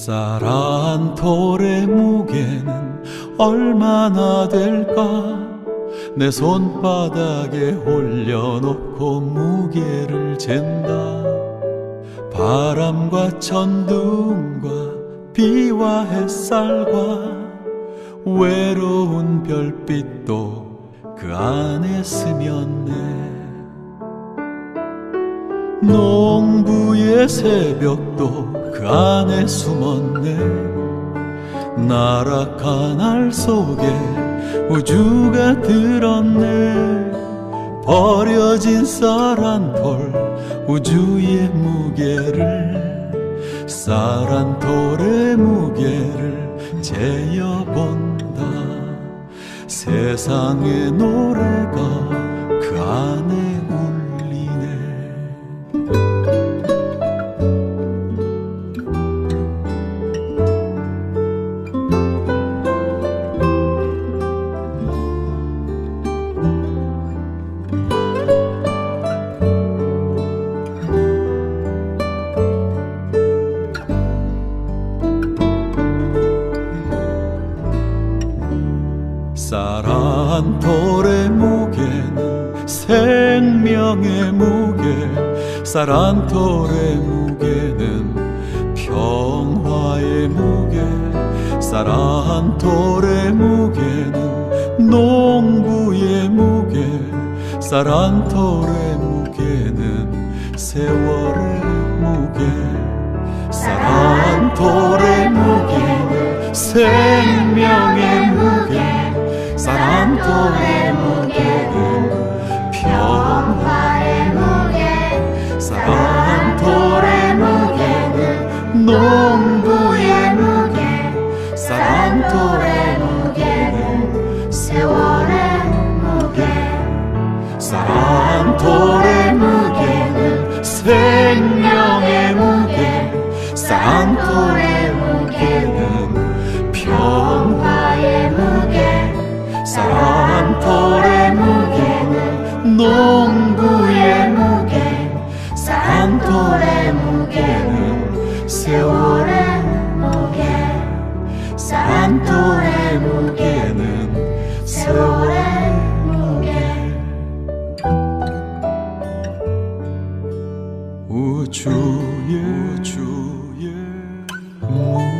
쌀한 톨의 무게는 얼마나 될까? 내 손바닥에 올려놓고 무게를 잰다. 바람과 천둥과 비와 햇살과 외로운 별빛도 그 안에 스며네 농부의 새벽도 그 안에 숨었네. 나락한 알 속에 우주가 들었네. 버려진 쌀한 톨 우주의 무게를 쌀한 톨의 무게를 재어본다. 세상의 노래가 그 안에 쌀한 톨의 무게는 생명의 무게 쌀한 톨의 무게는 평화의 무게 쌀한 톨의 무게는 농부의 무게 쌀한 톨의 무게는 세월의 무게 쌀한 톨의 무게는 생 농부의 무게 톨의 무게는 세월의 무게 톨의 무게는 세월의 무게 우주의 우주의 무, 무게 게.